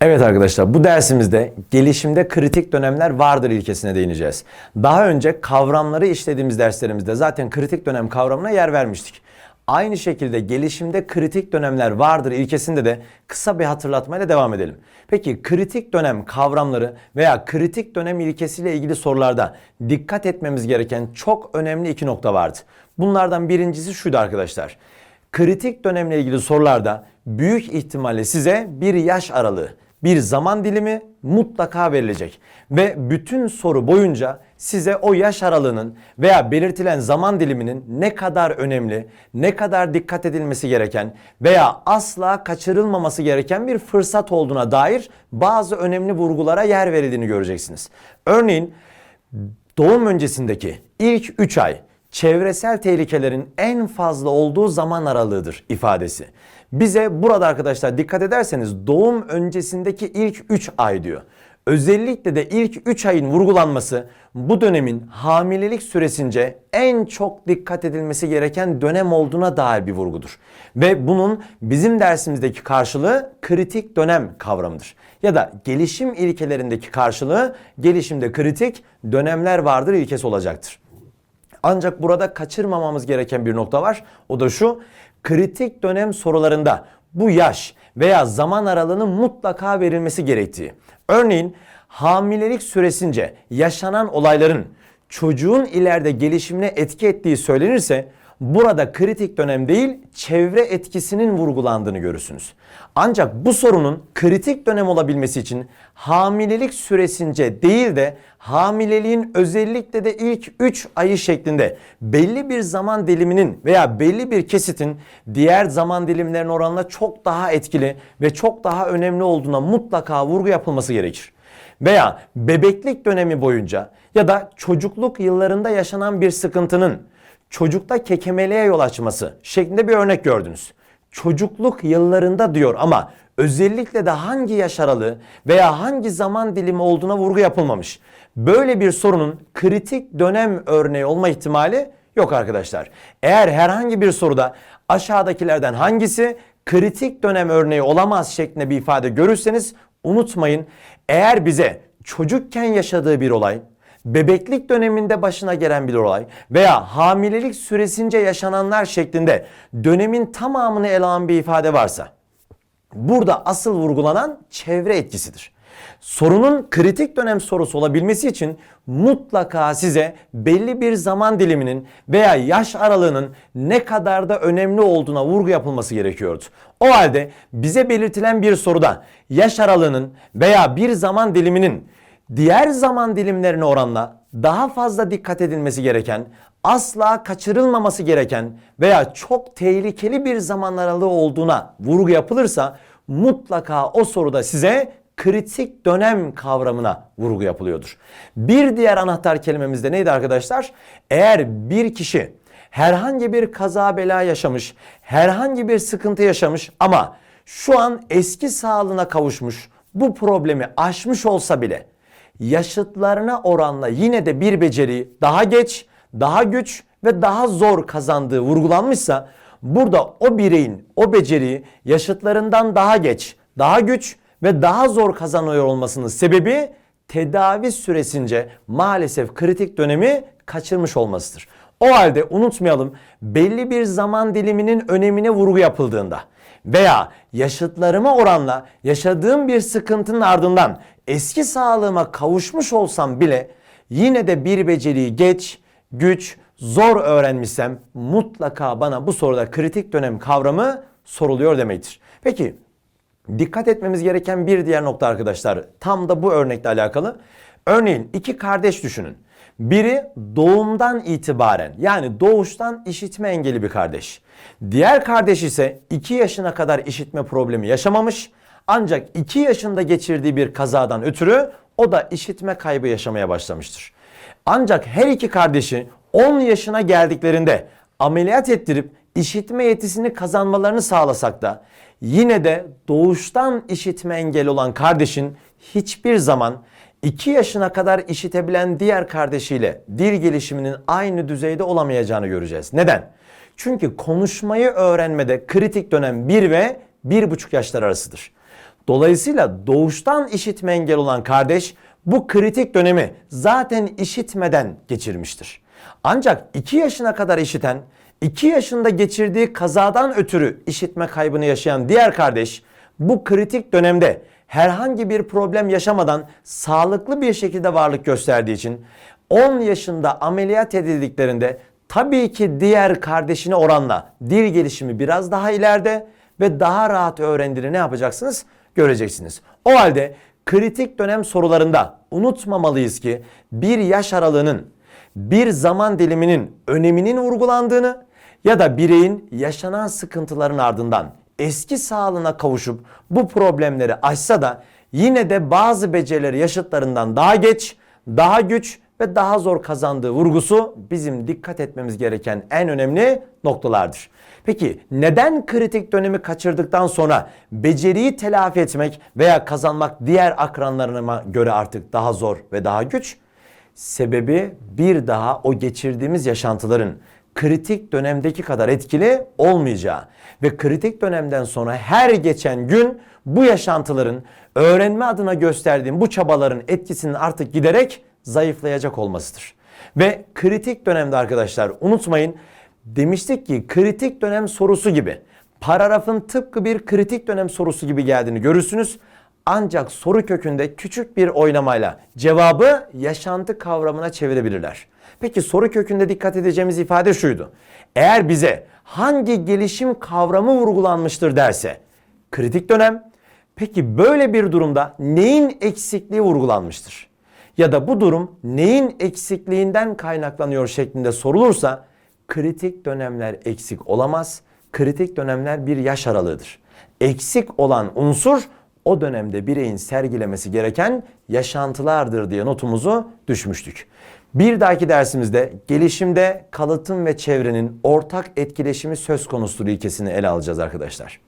Evet arkadaşlar bu dersimizde gelişimde kritik dönemler vardır ilkesine değineceğiz. Daha önce kavramları işlediğimiz derslerimizde zaten kritik dönem kavramına yer vermiştik. Aynı şekilde gelişimde kritik dönemler vardır ilkesinde de kısa bir hatırlatmayla devam edelim. Peki kritik dönem kavramları veya kritik dönem ilkesiyle ilgili sorularda dikkat etmemiz gereken çok önemli iki nokta vardı. Bunlardan birincisi şuydu arkadaşlar. Kritik dönemle ilgili sorularda büyük ihtimalle size bir yaş aralığı, bir zaman dilimi mutlaka verilecek. Ve bütün soru boyunca size o yaş aralığının veya belirtilen zaman diliminin ne kadar önemli, ne kadar dikkat edilmesi gereken veya asla kaçırılmaması gereken bir fırsat olduğuna dair bazı önemli vurgulara yer verildiğini göreceksiniz. Örneğin doğum öncesindeki ilk 3 ay çevresel tehlikelerin en fazla olduğu zaman aralığıdır ifadesi. Bize burada arkadaşlar dikkat ederseniz doğum öncesindeki ilk 3 ay diyor. Özellikle de ilk 3 ayın vurgulanması bu dönemin hamilelik süresince en çok dikkat edilmesi gereken dönem olduğuna dair bir vurgudur. Ve bunun bizim dersimizdeki karşılığı kritik dönem kavramıdır. Ya da gelişim ilkelerindeki karşılığı gelişimde kritik dönemler vardır ilkesi olacaktır. Ancak burada kaçırmamamız gereken bir nokta var. O da şu. Kritik dönem sorularında bu yaş veya zaman aralığının mutlaka verilmesi gerektiği. Örneğin hamilelik süresince yaşanan olayların çocuğun ileride gelişimine etki ettiği söylenirse burada kritik dönem değil çevre etkisinin vurgulandığını görürsünüz. Ancak bu sorunun kritik dönem olabilmesi için hamilelik süresince değil de hamileliğin özellikle de ilk 3 ayı şeklinde belli bir zaman diliminin veya belli bir kesitin diğer zaman dilimlerine oranla çok daha etkili ve çok daha önemli olduğuna mutlaka vurgu yapılması gerekir veya bebeklik dönemi boyunca ya da çocukluk yıllarında yaşanan bir sıkıntının çocukta kekemeliğe yol açması şeklinde bir örnek gördünüz. Çocukluk yıllarında diyor ama özellikle de hangi yaş aralığı veya hangi zaman dilimi olduğuna vurgu yapılmamış. Böyle bir sorunun kritik dönem örneği olma ihtimali yok arkadaşlar. Eğer herhangi bir soruda aşağıdakilerden hangisi kritik dönem örneği olamaz şeklinde bir ifade görürseniz unutmayın eğer bize çocukken yaşadığı bir olay, bebeklik döneminde başına gelen bir olay veya hamilelik süresince yaşananlar şeklinde dönemin tamamını ele alan bir ifade varsa burada asıl vurgulanan çevre etkisidir. Sorunun kritik dönem sorusu olabilmesi için mutlaka size belli bir zaman diliminin veya yaş aralığının ne kadar da önemli olduğuna vurgu yapılması gerekiyordu. O halde bize belirtilen bir soruda yaş aralığının veya bir zaman diliminin diğer zaman dilimlerine oranla daha fazla dikkat edilmesi gereken, asla kaçırılmaması gereken veya çok tehlikeli bir zaman aralığı olduğuna vurgu yapılırsa mutlaka o soruda size kritik dönem kavramına vurgu yapılıyordur. Bir diğer anahtar kelimemiz de neydi arkadaşlar? Eğer bir kişi herhangi bir kaza bela yaşamış, herhangi bir sıkıntı yaşamış ama şu an eski sağlığına kavuşmuş, bu problemi aşmış olsa bile yaşıtlarına oranla yine de bir beceri daha geç, daha güç ve daha zor kazandığı vurgulanmışsa burada o bireyin o beceriyi yaşıtlarından daha geç, daha güç ve daha zor kazanıyor olmasının sebebi tedavi süresince maalesef kritik dönemi kaçırmış olmasıdır. O halde unutmayalım belli bir zaman diliminin önemine vurgu yapıldığında veya yaşıtlarıma oranla yaşadığım bir sıkıntının ardından eski sağlığıma kavuşmuş olsam bile yine de bir beceriyi geç, güç, zor öğrenmişsem mutlaka bana bu soruda kritik dönem kavramı soruluyor demektir. Peki dikkat etmemiz gereken bir diğer nokta arkadaşlar tam da bu örnekle alakalı. Örneğin iki kardeş düşünün. Biri doğumdan itibaren yani doğuştan işitme engeli bir kardeş. Diğer kardeş ise 2 yaşına kadar işitme problemi yaşamamış. Ancak 2 yaşında geçirdiği bir kazadan ötürü o da işitme kaybı yaşamaya başlamıştır. Ancak her iki kardeşi 10 yaşına geldiklerinde ameliyat ettirip işitme yetisini kazanmalarını sağlasak da yine de doğuştan işitme engeli olan kardeşin hiçbir zaman 2 yaşına kadar işitebilen diğer kardeşiyle dil gelişiminin aynı düzeyde olamayacağını göreceğiz. Neden? Çünkü konuşmayı öğrenmede kritik dönem 1 ve 1,5 yaşlar arasıdır. Dolayısıyla doğuştan işitme engel olan kardeş bu kritik dönemi zaten işitmeden geçirmiştir. Ancak 2 yaşına kadar işiten, 2 yaşında geçirdiği kazadan ötürü işitme kaybını yaşayan diğer kardeş bu kritik dönemde herhangi bir problem yaşamadan sağlıklı bir şekilde varlık gösterdiği için 10 yaşında ameliyat edildiklerinde tabii ki diğer kardeşine oranla dil gelişimi biraz daha ileride ve daha rahat öğrendiğini ne yapacaksınız? Göreceksiniz. O halde kritik dönem sorularında unutmamalıyız ki bir yaş aralığının bir zaman diliminin öneminin vurgulandığını ya da bireyin yaşanan sıkıntıların ardından eski sağlığına kavuşup bu problemleri aşsa da yine de bazı becerileri yaşıtlarından daha geç, daha güç ve daha zor kazandığı vurgusu bizim dikkat etmemiz gereken en önemli noktalardır. Peki neden kritik dönemi kaçırdıktan sonra beceriyi telafi etmek veya kazanmak diğer akranlarına göre artık daha zor ve daha güç? Sebebi bir daha o geçirdiğimiz yaşantıların kritik dönemdeki kadar etkili olmayacağı ve kritik dönemden sonra her geçen gün bu yaşantıların öğrenme adına gösterdiğim bu çabaların etkisinin artık giderek zayıflayacak olmasıdır. Ve kritik dönemde arkadaşlar unutmayın demiştik ki kritik dönem sorusu gibi paragrafın tıpkı bir kritik dönem sorusu gibi geldiğini görürsünüz. Ancak soru kökünde küçük bir oynamayla cevabı yaşantı kavramına çevirebilirler. Peki soru kökünde dikkat edeceğimiz ifade şuydu. Eğer bize hangi gelişim kavramı vurgulanmıştır derse kritik dönem. Peki böyle bir durumda neyin eksikliği vurgulanmıştır? Ya da bu durum neyin eksikliğinden kaynaklanıyor şeklinde sorulursa kritik dönemler eksik olamaz. Kritik dönemler bir yaş aralığıdır. Eksik olan unsur o dönemde bireyin sergilemesi gereken yaşantılardır diye notumuzu düşmüştük. Bir dahaki dersimizde gelişimde kalıtım ve çevrenin ortak etkileşimi söz konusudur ilkesini ele alacağız arkadaşlar.